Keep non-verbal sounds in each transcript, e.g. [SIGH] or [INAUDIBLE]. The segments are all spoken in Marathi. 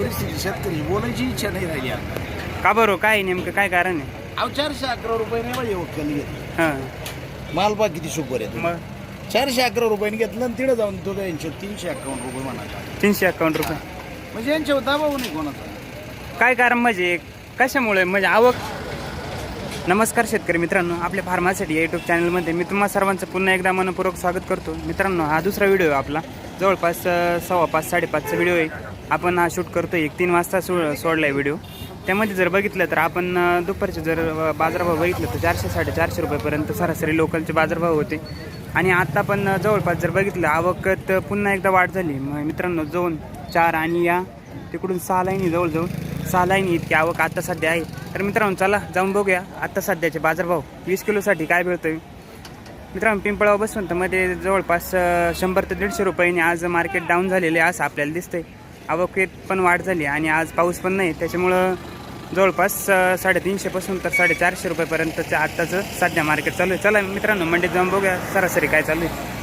परिस्थिती शेतकरी बोलायची इच्छा नाही राहिली आता. का बरं? काय नेमकं? काय कारण आहे? अहो चारशे अकरा रुपये नाही पाहिजे वक्कल घेतलं. हां. किती शुगर आहे मग? चारशे अकरा रुपयाने घेतलं आणि तिकडे जाऊन तो यांचे तीनशे अकाउंट रुपये म्हणाला. तीनशे अकाउंट रुपये. म्हणजे यांच्यावर दाबाव नाही कोणाचा. काय कारण म्हणजे? कशामुळे? म्हणजे आवक? नमस्कार शेतकरी मित्रांनो आपल्या फार्मासाठी या यूट्यूब चॅनलमध्ये मी तुम्हा सर्वांचं पुन्हा एकदा मनपूर्वक स्वागत करतो. मित्रांनो हा दुसरा व्हिडिओ आहे आपला. जवळपास अ, सव्वा पाच साडेपाचचा व्हिडिओ आहे. आपण हा शूट करतो एक तीन वाजता सो सोडला आहे व्हिडिओ त्यामध्ये जर बघितलं तर आपण दुपारचे जर बाजारभाव बघितलं तर चारशे साडेचारशे रुपयेपर्यंत सरासरी लोकलचे बाजारभाव होते. आणि आत्ता पण जवळपास जर बघितलं आवकत पुन्हा एकदा वाढ झाली. मग मित्रांनो जाऊन चार आणि या तिकडून सहा लाईनी जवळजवळ. सहा लाईनी इतकी आवक आत्ता सध्या आहे. तर मित्रांनो चला जाऊन बघूया आत्ता सध्याचे बाजारभाव. वीस किलोसाठी काय मिळतोय? मित्रांनो पिंपळाव बसवंतमध्ये जवळपास शंभर ते दीडशे रुपयांनी आज मार्केट डाऊन झालेले आहे असं आपल्याला दिसतंय. आवकेत पण वाढ झाली आणि आज पाऊस पण नाही. त्याच्यामुळं जवळपास साडेतीनशेपासून तर साडेचारशे रुपयेपर्यंतचं आत्ताचं सध्या मार्केट चालू आहे. चला मित्रांनो मंडीत जाऊन बघूया सरासरी काय चालू आहे.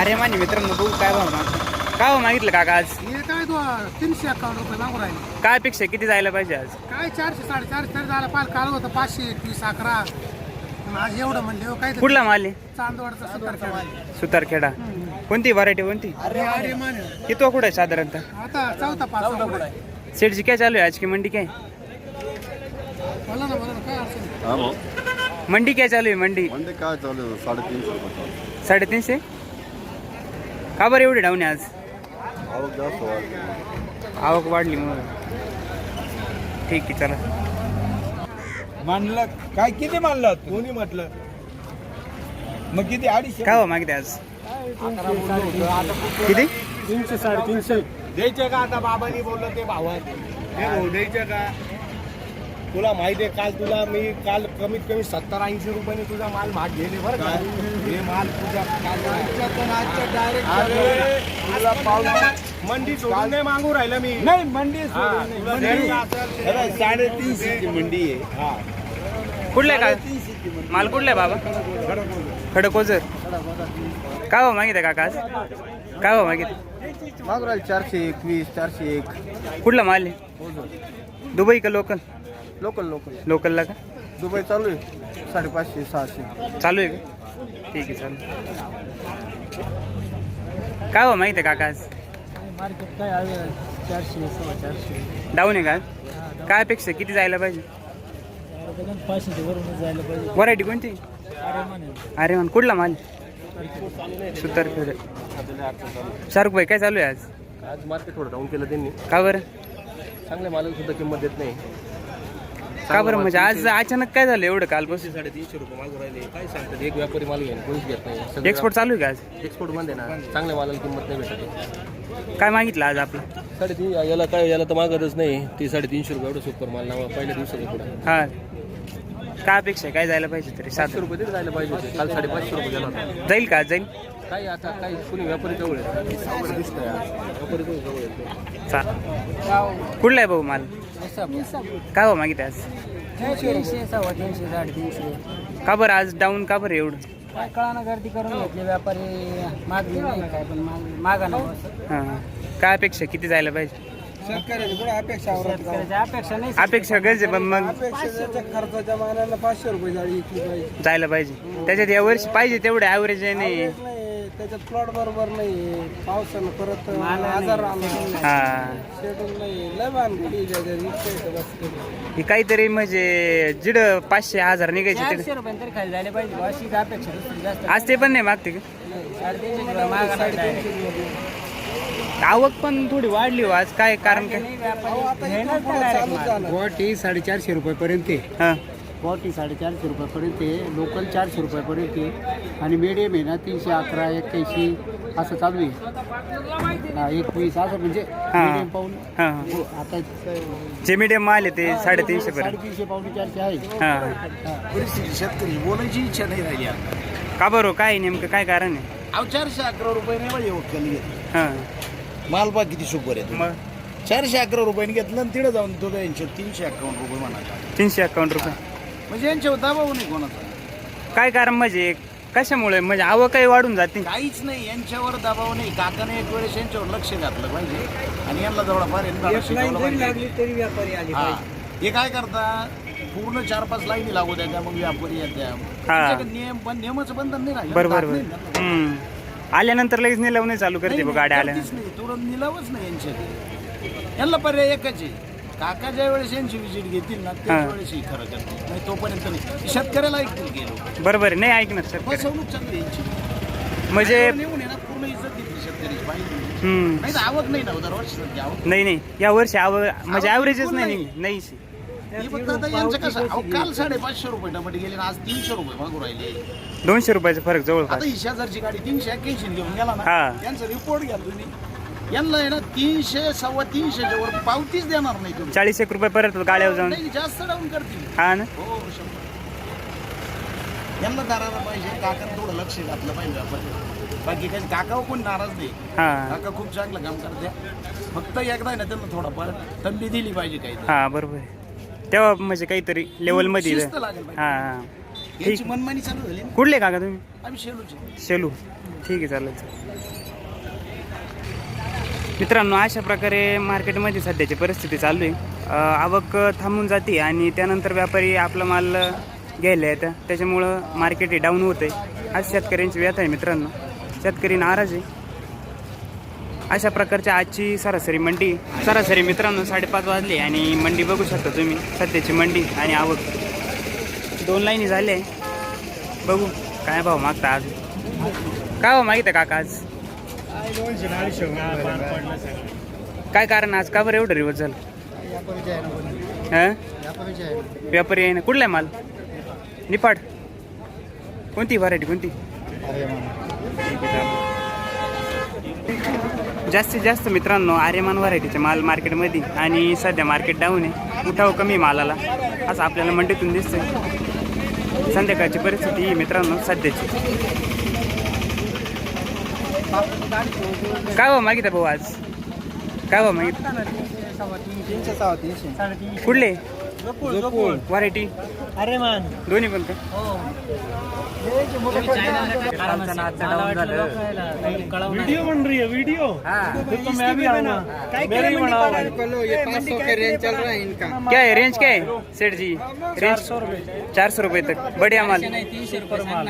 अरे माने मित्रांनो बघू काय भाव मागतो काय भाव मागितलं काका आज? हे तीनशे अकाउंट रुपये मागू राहिले. काय अपेक्षा आहे? किती जायला पाहिजे आज? काय चारशे साडेचारशे तरी झालं. पाल काल होतं पाचशे एकवीस अकरा. आज एवढं म्हणले हो काय कुठला माल आहे? चांदवडचा सत्तर सुतारखेडा. कोणती व्हरायटी कोणती? अरे अरे मान. किती कुठं आहे साधारणतः? आता चौथा पाच सेठची काय चालू आहे? आज की मंडी काय? बोला ना बोला ना काय अडचण नाही. मंडी काय चालू आहे? मंडी. म्हणजे काय चालू आहे? साडेतीनशे रुपये चालू साडेतीनशे? का बरं एवढी डाऊन आहे आज? आवक जास्त वाढली. आवक वाढली मग ठीक आहे चला. मानलं. काय किती मानलं? कोणी म्हटलं? मग किती अडीचशे? काय हो मागते आज? किती? तीनशे साडेतीनशे. द्यायचे का आता बाबांनी बोललं ते भावात ते? भाऊ द्यायचे का? तुला माहिती आहे काल तुला मी काल कमीत कमी सत्तर ऐंशी रुपयाने तुझा माल भाग गेले बरं का. हे माल तुझा तुला पाऊस मंडी सोडून नाही मागू राहिलं मी. नाही मंडी साडेतीनशे मंडी आहे. हा. कुठलं आहे का माल कुठला आहे बाबा. खडकोजर काय हो मागितलं काका आज? काय हो मागितलं? मागू राहिले चारशे एकवीस चारशे एक. कुठला माल आहे? दुबई का लोकल लोकल लोकल लोकलला का? दुबई चालू आहे. साडेपाचशे सहाशे. चालू आहे का? ठीक आहे चालू काय हो माहिती आहे काका आज? मार्केट काय आहे? चारशे सव्वा चारशे. डाऊन आहे का? काय अपेक्षा आहे? किती जायला पाहिजे पाचशे वरून जायला पाहिजे व्हरायटी कोणती? अरे मान अरे मन कुठला माल? सुतार शाहरुख भाई काय चालू आहे आज? आज मार्केट थोडं डाऊन केलं त्यांनी. का बरं? चांगल्या मालाला सुद्धा किंमत देत नाही. का बरं? म्हणजे आज अचानक काय झालं एवढं कालपासून? साडेतीनशे रुपये मागू राहिले. काय सांगतात? एक व्यापारी माल घेऊन कोणीच घेत नाही. एक्सपोर्ट चालू आहे का आज? एक्सपोर्ट बंद आहे ना चांगल्या मालाला किंमत नाही भेटत. काय मागितलं आज आपलं? साडेतीन याला काय याला तर मागतच नाही. ती साडेतीनशे रुपये एवढं सुपर माल नावा पहिल्या दिवसाच्या पुढे. हा. काय अपेक्षा आहे? काय जायला पाहिजे तरी? सात सातशे रुपये तरी जायला पाहिजे होते. काल साडेपाचशे रुपये गेला होता. जाईल का? जाईल. काय आता काय कुणी व्यापारी जवळ आहे. व्यापारी जवळ जवळ आहे. चा. कुठला आहे भाऊ माल? काय हो मागितलं आज? तीनशे सव्वा तीनशे साडेतीनशे का बरं आज डाऊन का बरं एवढं? काय कळाना गर्दी करून घेतली व्यापारी मागले नाही काय पण माग- मागा ना हां. हां. काय अपेक्षा किती जायला पाहिजे? शेतकऱ्याची कुठे अपेक्षा आवरत नाही. शेतकऱ्याच्या अपेक्षा नाही अपेक्षा गरजे पण मग अपेक्षा त्याच्या खर्चाच्या मानाला पाचशे रुपये जाळी विकली पाहिजे. जायला पाहिजे. त्याच्यात या वर्षी पाहिजे तेवढे ॲव्हरेज आहे नाही. त्याच्यात प्लॉट बरोबर नाही. पावसानं परत आजार आला. हां. नाही. लय भानगडी. हे काहीतरी म्हणजे जिड पाचशे हजार निघायचे तिकडे. चारशे रुपये तरी खाली झाले पाहिजे. अशीच अपेक्षा दुसरी जास्त. आज ते पण नाही मागते का? साडेतीनशे रुपये. आवक पण थोडी वाढली हो आज. काय कारण काय. गुवाहाटी साडेचारशे रुपयापर्यंत आहे. हां. गुवाहाटी साडेचारशे रुपयापर्यंत आहे. लोकल चारशे रुपयापर्यंत आहे. आणि मीडियम आहे ना तीनशे अकरा एक्क्याऐंशी असं चालू आहे. हा, एकवीस असं म्हणजे हां. हां. हो, आता जे मीडियम माल आहे ते साडेतीनशे पर्यंत. साडेतीनशे पावणे चारशे आहे. हां. परिस्थिती शेतकरी बोलायची इच्छा नाही राहिली आता. का बरं हो? काय नेमकं काय कारण आहे? अहो चारशे अकरा रुपये नाही घेतलं हां. माल बा किती शुगर आहे मग? चारशे अकरा रुपयाने घेतलं आणि तिकडे जाऊन तो यांचे तीनशे अकाउंट रुपये म्हणाला तीनशे अकाउंट रुपये. म्हणजे यांच्यावर दाबाव नाही कोणाचा. काय कारण म्हणजे? कशामुळे? म्हणजे आवकही वाढून जाते काहीच नाही यांच्यावर दबाव नाही. काकाने एक वेळेस यांच्यावर लक्ष घातलं पाहिजे. आणि यांना यांना शिकवलं पाहिजे. हा. हे काय करता? पूर्ण चार पाच लाईनी लागू द्या त्या मग व्यापारी येत्या. नियम पण नियमाचं बंधन नाही राहिलं. बरोबर. हम्म. आल्यानंतर लगेच निलाव नाही चालू करते बघ नाही, गाड्या आल्या नाही. तुरंत निलावच नाही यांच्याकडे. यांना पर्याय एकच आहे. काका ज्या वेळेस यांची विजिट घेतील ना त्याच. वेळेस ही खरं करतील. नाही तोपर्यंत नाही. शेतकऱ्याला ऐकतील गेलो बरोबर आहे. नाही ऐकणार सर फसवणूक चांगली यांची. म्हणजे नेऊन आहे ना पूर्ण इज्जत दिली शेतकऱ्याची पाहिजे हम्म. नाही तर आवक नाही ना दरवर्षी आवक. नाही नाही. या वर्षी आव म्हणजे आवक ॲव्हरेजच बिलकुल नाही. नाही. नाही हे फक्त आता यांचं कसं? अहो, काल साडेपाचशे रुपये टमाटे गेले ना आज तीनशे रुपये मागू राहिले. दोनशे रुपयाचा फरक जवळपास आता ही शेजारची गाडी तीनशे एक्क्याऐंशी घेऊन गेला ना हा. यांचा रिपोर्ट घ्या तुम्ही. यांना आहे ना तीनशे सव्वा तीनशेच्या वर पावतीच देणार नाही तुम्ही. चाळीस एक रुपये परत गाड्यावर जाऊन. नाही जास्त डाऊन करतील. हा ना? हो शंभर. यांना दाराला पाहिजे काकाने थोडं लक्ष घातलं पाहिजे आपण. बाकी काही काकावर कोण नाराज नाही. हा. काका खूप चांगलं काम करते फक्त एकदा आहे ना त्यांना थोडाफार तंबी दिली पाहिजे काही हा बरोबर आहे. तेव्हा म्हणजे काहीतरी लेवलमध्ये शिस्त लागेल पाहिजे. हा हा. यांची ठीक. मनमानी चालू झाली ना. कुठले काका तुम्ही? आम्ही शेलूचे. शेलू ठीक आहे चालेल मित्रांनो अशा प्रकारे मार्केटमध्ये सध्याची परिस्थिती चालू आहे. अं, आवक थांबून जाते आणि त्यानंतर व्यापारी आपला माल घ्यायला येतं त्याच्यामुळं मार्केट हे डाऊन होतं आहे आज शेतकऱ्यांची व्यथा आहे मित्रांनो. शेतकरी नाराज आहे. अशा प्रकारच्या आजची सरासरी मंडी. सरासरी मित्रांनो साडेपाच वाजले आणि मंडी बघू शकता तुम्ही. सध्याची मंडी आणि आवक. दोन लाईनी झाले. बघू काय भाव मागता आज. काय भाव मागित काका आज? काय कारण आज? का बरं एवढं रिवर्स झालं? हां? व्यापारी आहे ना. कुठला आहे माल? निपाड कोणती व्हरायटी कोणती? जास्तीत जास्त मित्रांनो आर्यमान व्हरायटीचे माल मार्केटमध्ये आणि सध्या मार्केट डाऊन आहे. उठाव कमी मालाला. असं आपल्याला मंडीतून दिसतंय. संध्याकाळची परिस्थिती ही मित्रांनो सध्याची. काय भाव मागितलं भाऊ आज? काय मागितलं? तीनशे साडेतीनशे कुठले? जोपूर व्हरायटी अरे मान दोन्ही पण का? वीडियो बन रही है वीडियो तो मैं भी आऊँगा मेरे ही बनाओ क्या है रेंज क्या है? सेठ जी रेंज सौ रुपए चार सौ रुपये तक. बढ़िया माल.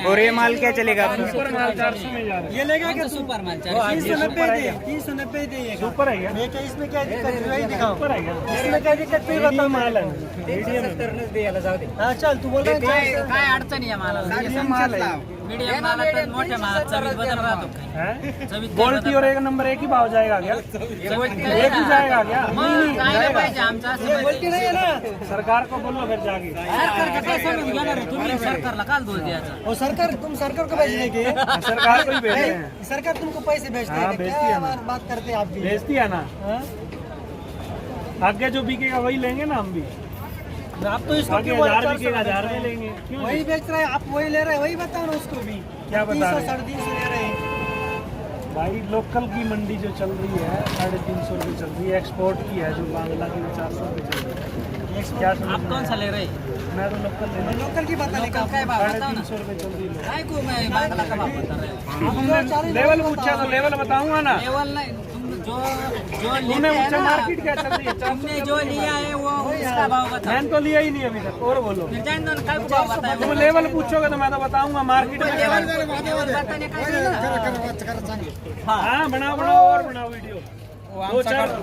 और ये माल क्या चलेगा आपका? सुपर माल चार सौ में जा रहा ये लेगा क्या सुपर माल है तीन सौ नब्बे दे तीन सौ नब्बे दे सुपर है क्या? ये क्या इसमें क्या दिक्कत है वही दिखाओ सुपर है क्या? इसमें क्या दिक्कत फिर माल है हाँ चल तू बोल काय काय अडचण आहे माल है मीडियम मालात तर मोठ्या मालात चवीत बदल राहतो. काय हैं? चवीत गोल्टी और एक नंबर एक ही भाव जाएगा क्या? [LAUGHS] एक ही जाएगा क्या? मग जायला पाहिजे आमचं असं ये बोलती नहीं ना? सरकार को बोलो फिर जाके। सरकारचं काय समजून घेणार आहे? तुम्ही सरकारला काल दोष द्यायचा. वो सरकार तुम सरकार को पैसे देंगे [LAUGHS] सरकार को ही भेज हैं। सरकार तुमको पैसे भेजते हाँ, है. भेजती क्या है ना। बात- बात करते हैं आप भी? भेजती है ना। हाँ? आगे जो बिकेगा वही लेंगे ना हम भी। आप तो इसको क्यों हज़ार चार बिकेगा हज़ार में बेच रहे? लेंगे। क्यों वही बेच रहे हैं आप वही ले रहे हैं वही बताओ ना उसको भी। क्या बता रहे? साढ़े तीन सौ ले रहे हैं। भाई लोकल की मंडी जो चल रही है साढ़े तीन सौ रुपये चल रही है एक्सपोर्ट की है जो बांग्ला की चार सौ रुपये चल रही है। क्या आप कौन सा ले रहे हैं? मैं तो लोकल ले लोकल की बता लोकल भाव साढ़े बताओ ना। सौ रुपये चल रही है को मैं बांगला का भाव बता रहे हो। तुमने लेवल पूछा तो लेवल बताऊँगा ना। लेवल नहीं। जो जो तुमने हैं मार्केट क्या चल रही है तुमने जो लिया है वो उसका भाव बताओ मैंने तो लिया ही नहीं अभी तक और बोलो फिर जान दो ना, काय को भाव तुम लेवल पूछोगे तो मैं तो बताऊंगा मार्केट में क्या लेवल लेवल बताने का हाँ बनाओ बनाओ और बनाओ वीडियो दो चार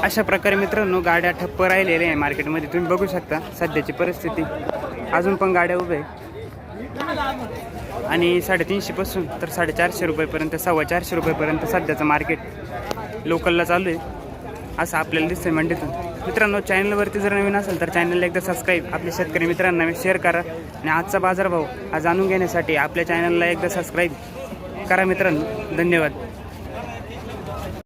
अशा प्रकारे मित्रांनो गाड्या ठप्प राहिलेल्या आहे मार्केटमध्ये तुम्ही बघू शकता सध्याची परिस्थिती अजून पण गाड्या उभ्या आहे आणि साडेतीनशेपासून तर साडेचारशे रुपयेपर्यंत सव्वा चारशे रुपयेपर्यंत सध्याचं मार्केट लोकलला चालू आहे. असं आपल्याला दिसतं मंडीतून. मित्रांनो चॅनलवरती जर नवीन असेल तर चॅनलला एकदा सबस्क्राईब आपल्या शेतकरी मित्रांना शेअर करा. आणि आजचा बाजारभाव हा जाणून घेण्यासाठी आपल्या चॅनलला एकदा सबस्क्राईब करा मित्रांनो. धन्यवाद.